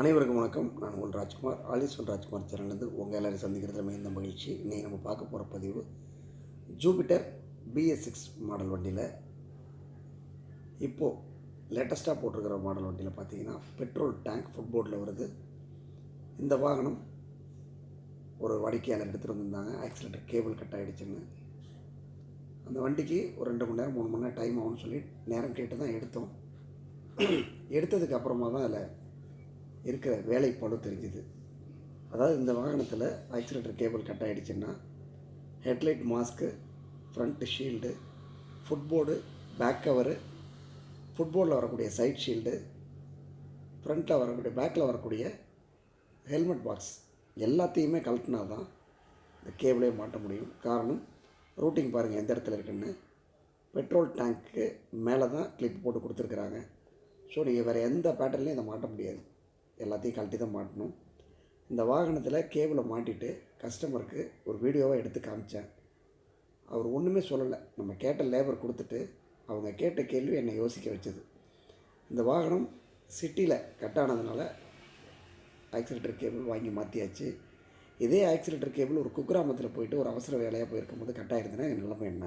அனைவருக்கும் வணக்கம். நான் உங்கள் ராஜ்குமார். ஆலீஸ்வன் ராஜ்குமார் சேனல்லேருந்து உங்கள் எல்லாரையும் சந்திக்கிறதுல மிகுந்த மகிழ்ச்சி. இன்றைக்கி நம்ம பார்க்க போகிற பதிவு ஜூபிட்டர் பிஎஸ் சிக்ஸ் மாடல் வண்டியில். இப்போது லேட்டஸ்ட்டாக போட்டிருக்கிற மாடல் வண்டியில் பார்த்தீங்கன்னா பெட்ரோல் டேங்க் ஃபுட்போர்டில் வருது. இந்த வாகனம் ஒரு வாடிக்கையாளர் எடுத்துகிட்டு வந்திருந்தாங்க. ஆக்சிலேட்டர் கேபிள் கட் ஆகிடுச்சுன்னு அந்த வண்டிக்கு ஒரு ரெண்டு மணி நேரம் மூணு மணி நேரம் டைம் ஆகும்னு சொல்லி நேரம் கேட்டு தான் எடுத்தோம். எடுத்ததுக்கு அப்புறமா தான் அதில் இருக்கிற வேலைப்பாடு தெரிஞ்சுது. அதாவது இந்த வாகனத்தில் ஆக்சிலேட்டர் கேபிள் கட் ஆகிடுச்சுன்னா headlight mask front shield footboard back cover ஃபுட்போர்டில் வரக்கூடிய சைட் ஷீல்டு ஃப்ரண்ட்டில் வரக்கூடிய பேக்கில் வரக்கூடிய ஹெல்மெட் பாக்ஸ் எல்லாத்தையுமே கழட்டினா தான் இந்த கேபிளே மாட்ட முடியும். காரணம் ரூட்டிங் பாருங்கள் எந்த இடத்துல இருக்குன்னு. பெட்ரோல் டேங்க்கு மேலே தான் கிளிப் போட்டு கொடுத்துருக்குறாங்க. ஸோ நீங்கள் வேறு எந்த பேட்டர்லையும் இதை மாட்ட முடியாது. எல்லாத்தையும் கழட்டி தான் மாட்டணும். இந்த வாகனத்தில் கேபிளை மாட்டிட்டு கஸ்டமருக்கு ஒரு வீடியோவாக எடுத்து காமிச்சேன். அவர் ஒன்றுமே சொல்லலை. நம்ம கேட்ட லேபர் கொடுத்துட்டு அவங்க கேட்ட கேள்வி என்னை யோசிக்க வச்சது. இந்த வாகனம் சிட்டியில் கட் ஆனதுனால ஆக்சிலேட்டர் கேபிள் வாங்கி மாற்றியாச்சு இதே ஆக்சிலேட்டர் கேபிள் ஒரு குக்கிராமத்தில் போயிட்டு ஒரு அவசர வேலையாக போயிருக்கும்போது கட் ஆயிருந்ததுன்னா என் நிலைமை என்ன?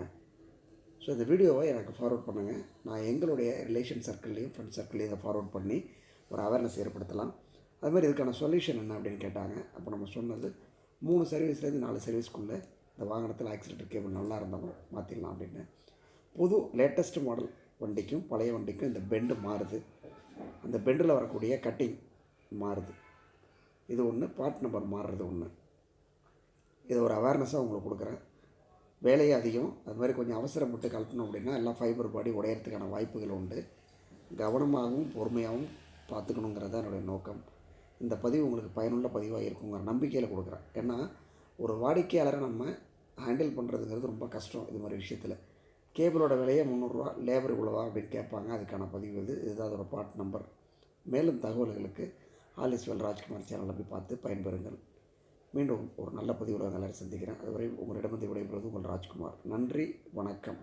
ஸோ இந்த வீடியோவை எனக்கு ஃபார்வர்ட் பண்ணுங்கள் நான் எங்களுடைய ரிலேஷன் சர்க்கிள்லேயும் ஃப்ரெண்ட் சர்க்கிள்லேயும் இதை ஃபார்வர்ட் பண்ணி ஒரு அவேர்னஸ் ஏற்படுத்தலாம். அது மாதிரி இதுக்கான சொல்யூஷன் என்ன அப்படின்னு கேட்டாங்க. அப்போ நம்ம சொன்னது மூணு சர்வீஸ்லேருந்து நாலு சர்வீஸ்க்குள்ளே இந்த வாகனத்தில் ஆக்சிலேட்டர் கேபிள் நல்லா இருந்தாலும் மாற்றிடலாம் அப்படின்னு. புது லேட்டஸ்ட் மாடல் வண்டிக்கும் பழைய வண்டிக்கும் இந்த பெண்டு மாறுது. அந்த பெண்டில் வரக்கூடிய கட்டிங் மாறுது. இது ஒன்று பார்ட் நம்பர் மாறுறது ஒன்று இதை ஒரு அவேர்னஸாக உங்களுக்கு கொடுக்குறேன். வேலையை அதிகம். அது மாதிரி கொஞ்சம் அவசரப்பட்டு கலட்டணும் அப்படின்னா எல்லாம் ஃபைபர் பாடி உடையறதுக்கான வாய்ப்புகள் உண்டு. கவனமாகவும் பொறுமையாகவும் பார்த்துக்கணுங்கிறது தான் என்னுடைய நோக்கம். இந்த பதிவு உங்களுக்கு பயனுள்ள பதிவாக இருக்குங்கிற நம்பிக்கையில் கொடுக்குறேன். ஏன்னா ஒரு வாடிக்கையாளரை நம்ம ஹேண்டில் பண்ணுறதுங்கிறது ரொம்ப கஷ்டம் இது மாதிரி விஷயத்தில். கேபிளோட விலையே முந்நூறுரூவா லேபர் இவ்வளோவா அப்படின்னு கேட்பாங்க. அதுக்கான பதிவு இது. இதுதான் அதோட பார்ட் நம்பர் மேலும் தகவல்களுக்கு ஆலிஸ்வெல் ராஜ்குமார் சேனலை போய் பார்த்து பயன்பெறுங்கள். மீண்டும் ஒரு நல்ல பதிவில் எல்லாரும் சந்திக்கிறேன். அதுவரை உங்களிடமிருந்து விடைபெறுவது உங்கள் ராஜ்குமார். நன்றி வணக்கம்.